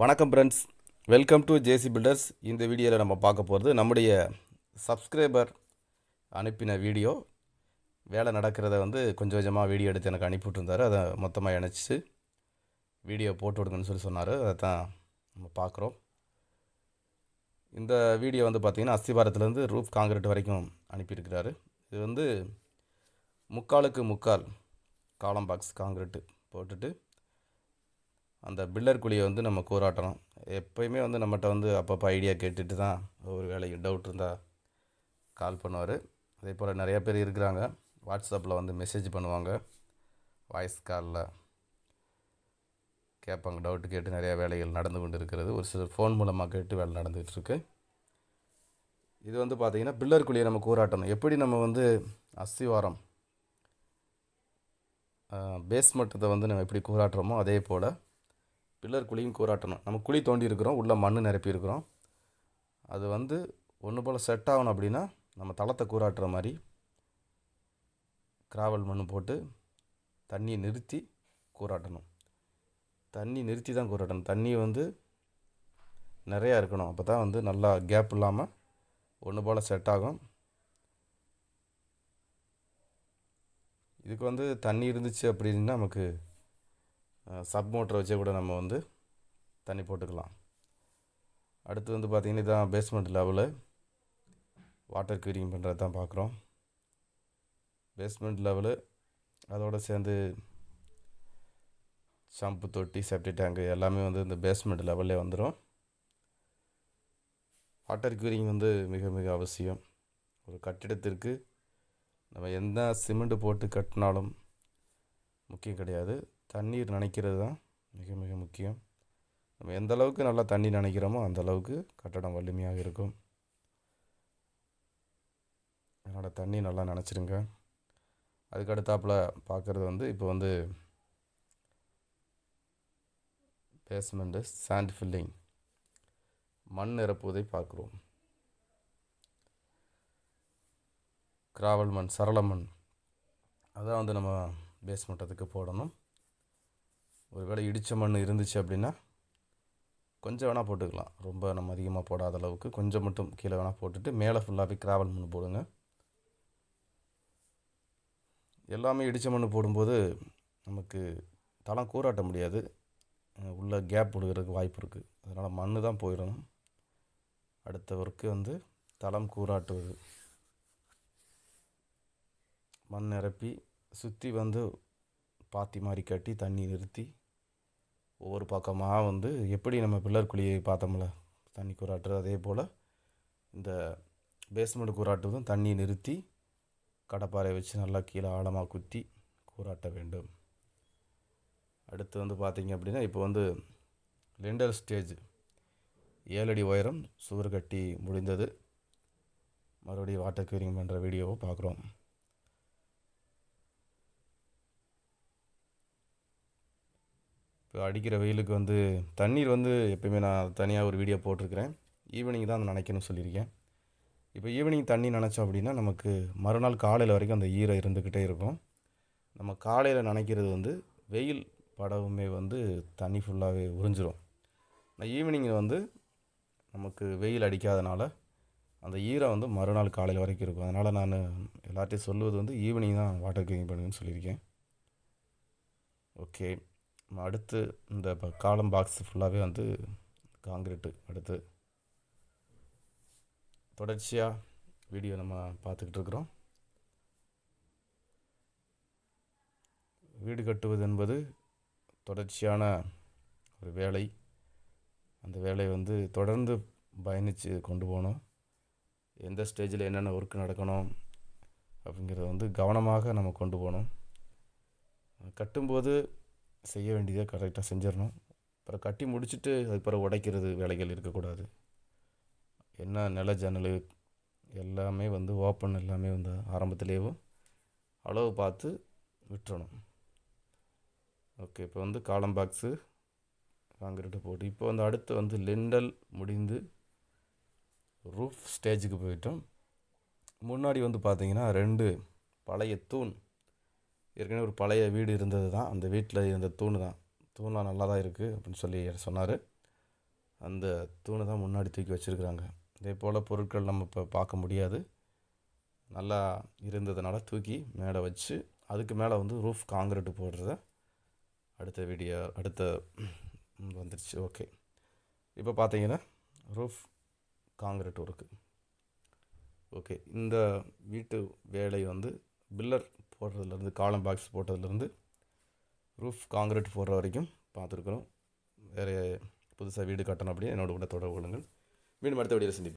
வணக்கம் friends welcome to JC builders இந்த வீடியோவில் நம்ம பார்க்க போகிறது நம்முடைய சப்ஸ்கிரைபர் அனுப்பின வீடியோ. வேலை நடக்கிறத வந்து கொஞ்சம் கொஞ்சமாக வீடியோ எடுத்து எனக்கு அனுப்பிவிட்ருந்தாரு அதை மொத்தமாக இணைச்சி வீடியோ போட்டு விடுங்கன்னு சொல்லி சொன்னார். அதை தான் நம்ம பார்க்குறோம். இந்த வீடியோ வந்து பார்த்திங்கன்னா அஸ்திபாரத்துலேருந்து ரூஃப் காங்கிரீட் வரைக்கும் அனுப்பியிருக்கிறாரு. இது வந்து முக்காலுக்கு முக்கால் காலம் பாக்ஸ் காங்கிரீட்டு போட்டுட்டு அந்த பில்லர் குழியை வந்து நம்ம கூறாட்டணும். எப்பயுமே வந்து நம்மகிட்ட வந்து அப்பப்போ ஐடியா கேட்டுட்டு தான் ஒரு வேலைக்கு டவுட் இருந்தால் கால் பண்ணுவார். அதே போல் நிறைய பேர் இருக்கிறாங்க. வாட்ஸ்அப்பில் வந்து மெசேஜ் பண்ணுவாங்க. வாய்ஸ் காலில் கேட்பாங்க. டவுட்டு கேட்டு நிறையா வேலைகள் நடந்து கொண்டு இருக்கிறது ஒரு சிலர் ஃபோன் மூலமாக கேட்டு வேலை நடந்துகிட்ருக்கு இது வந்து பார்த்திங்கன்னா பில்லர் குழியை நம்ம கூறாட்டணும். எப்படி நம்ம வந்து அஸ்திவாரம் பேஸ்மட்டத்தை வந்து நம்ம எப்படி கூறாட்டுறோமோ அதே போல் பில்லர் குழியும் கூறாட்டணும். நம்ம குழி தோண்டி இருக்கிறோம் உள்ளே மண் நிரப்பி இருக்கிறோம் அது வந்து ஒன்று போல் செட் ஆகணும் அப்படின்னா நம்ம தளத்தை கூறாட்டுற மாதிரி கிராவல் மண் போட்டு தண்ணியை நிறுத்தி கூறாட்டணும். தண்ணி நிறுத்தி தான் கூறாட்டணும். தண்ணி வந்து நிறையா இருக்கணும். அப்போ தான் வந்து நல்லா கேப் இல்லாமல் ஒன்று போல் செட் ஆகும். இதுக்கு வந்து தண்ணி இருந்துச்சு அப்படின்னா நமக்கு சப் மோட்டரை வச்சே கூட நம்ம வந்து தண்ணி போட்டுக்கலாம். அடுத்து வந்து பார்த்திங்கன்னா இதான் பேஸ்மெண்ட் லெவலு வாட்டர் க்யூரிங் பண்ணுறது தான் பார்க்குறோம் பேஸ்மெண்ட் லெவலு அதோடு சேர்ந்து ஷாம்பு தொட்டி செப்டி டேங்கு எல்லாமே வந்து இந்த பேஸ்மெண்ட் லெவல்லே வந்துடும் வாட்டர் க்யூரிங் வந்து மிக மிக அவசியம். ஒரு கட்டிடத்திற்கு நம்ம எந்த சிமெண்ட் போட்டு கட்டினாலும் முக்கியம் கிடையாது. தண்ணீர் நனைக்கிறது தான் மிக மிக முக்கியம். நம்ம எந்த அளவுக்கு நல்லா தண்ணி நினைக்கிறோமோ அந்த அளவுக்கு கட்டடம் வலிமையாக இருக்கும். அதனால் தண்ணி நல்லா நினச்சிருங்க. அதுக்கு அடுத்தாப்பில் பார்க்குறது வந்து இப்போ வந்து பேஸ்மெண்ட்டு சாண்ட் ஃபில்லிங் மண் நிரப்புவதை பார்க்குறோம். கிராவல் மண் சரள மண். அதான் வந்து நம்ம பேஸ்மெண்ட்டத்துக்கு போடணும். ஒருவேளை இடித்த மண் இருந்துச்சு அப்படின்னா கொஞ்சம் வேணால் போட்டுக்கலாம். ரொம்ப நம்ம அதிகமாக போடாத அளவுக்கு கொஞ்சம் மட்டும் கீழே வேணால் போட்டுட்டு மேலே ஃபுல்லாகவே கிராவல் மண் போடுங்க. எல்லாமே இடித்த மண் போடும்போது நமக்கு தளம் கூறாட்ட முடியாது. உள்ள கேப் விடுகிறதுக்கு வாய்ப்பு இருக்குது அதனால் மண் தான் போயிடணும். அடுத்த ஒர்க்கு வந்து தளம் கூறாட்டுவது மண் நிரப்பி சுற்றி வந்து பாத்தி மாதிரி கட்டி தண்ணி நிறுத்தி ஒவ்வொரு பக்கமாக வந்து எப்படி நம்ம பில்லர் குழியை பார்த்தோம்ல? தண்ணி கூறாட்டுறது அதே போல் இந்த பேஸ்மெண்ட் கூறாட்டுவதும் தண்ணி நிறுத்தி கடப்பாறை வச்சு நல்லா கீழே ஆழமாக குத்தி கூறாட்ட வேண்டும். அடுத்து வந்து பார்த்திங்க அப்படின்னா இப்போ வந்து லெண்டர் ஸ்டேஜ் ஏழடி உயரம் சுவர் கட்டி முடிந்தது. மறுபடியும் வாட்டர் கியூரிங் பண்ணுற வீடியோவை பார்க்குறோம். இப்போ அடிக்கிற வெயிலுக்கு வந்து தண்ணீர் வந்து எப்பயுமே நான் தனியாக ஒரு வீடியோ போட்டிருக்கிறேன். ஈவினிங் தான் நினைக்கணும்னு சொல்லியிருக்கேன். இப்போ ஈவினிங் தண்ணி நினச்சோம் அப்படின்னா நமக்கு மறுநாள் காலையில் வரைக்கும் அந்த ஈரம் இருந்துக்கிட்டே இருக்கும். நம்ம காலையில் நினைக்கிறது வந்து வெயில் படவுமே வந்து தண்ணி ஃபுல்லாகவே உறிஞ்சிரும். நான் ஈவினிங் வந்து நமக்கு வெயில் அடிக்காதனால அந்த ஈரம் வந்து மறுநாள் காலையில் வரைக்கும் இருக்கும். அதனால் நான் எல்லார்ட்டையும் சொல்லுவது வந்து ஈவினிங் தான் வாட்டர் க்ளீன் பண்ணுங்கன்னு சொல்லியிருக்கேன். ஓகே. அடுத்து இந்த காலம் பாக்ஸ் ஃபுல்லாகவே வந்து காங்கிரீட்டு அடுத்து தொடர்ச்சியாக வீடியோ நம்ம பார்த்துக்கிட்டு இருக்கிறோம். வீடு கட்டுவது என்பது தொடர்ச்சியான ஒரு வேலை. அந்த வேலையை வந்து தொடர்ந்து பயணித்து கொண்டு போகணும். எந்த ஸ்டேஜில் என்னென்ன ஒர்க் நடக்கணும் அப்படிங்கிறத வந்து கவனமாக நம்ம கொண்டு போகணும். கட்டும்போது செய்ய வேண்டியதை கரெக்டாக செஞ்சிடணும். அப்புறம் கட்டி முடிச்சுட்டு அதுக்கப்புறம் உடைக்கிறது வேலைகள் இருக்கக்கூடாது. என்ன நில ஜன்னல் எல்லாமே வந்து ஓப்பன் எல்லாமே வந்து ஆரம்பத்துலேயும் அளவு பார்த்து விட்டுறணும். ஓகே இப்போ வந்து காலம் பாக்ஸு காங்கிரீட்டை போட்டு இப்போ வந்து அடுத்து வந்து லிண்டல் முடிந்து ரூஃப் ஸ்டேஜுக்கு போயிட்டோம். முன்னாடி வந்து பார்த்திங்கன்னா ரெண்டு பழைய தூண் ஏற்கனவே ஒரு பழைய வீடு இருந்தது தான். அந்த வீட்டில் இருந்த தூண் தான். தூண்லாம் நல்லா தான் இருக்குது அப்படின்னு சொல்லி சொன்னார். அந்த தூணை தான் முன்னாடி தூக்கி வச்சுருக்குறாங்க. இதே போல் பொருட்கள் நம்ம இப்போ பார்க்க முடியாது. நல்லா இருந்ததுனால தூக்கி மேலே வச்சு அதுக்கு மேலே வந்து ரூஃப் காங்கிரீட்டு போடுறத அடுத்த வீடியோ அடுத்த வந்துருச்சு. ஓகே இப்போ பார்த்தீங்கன்னா ரூஃப் காங்கிரீட் ஒர்க்கு ஓகே இந்த வீட்டு வேலை வந்து பில்லர் போடுறதுலேருந்து காலம் பாக்ஸ் போட்டதுலேருந்து ரூஃப் காங்கிரீட் போடுற வரைக்கும் பார்த்துருக்குறோம். வேறு புதுசாக வீடு கட்டணும் அப்படியே என்னோட கூட தொடர்பு கொள்ளுங்கள். மீண்டும் அடுத்த வீடியோவில் சந்திப்போம்.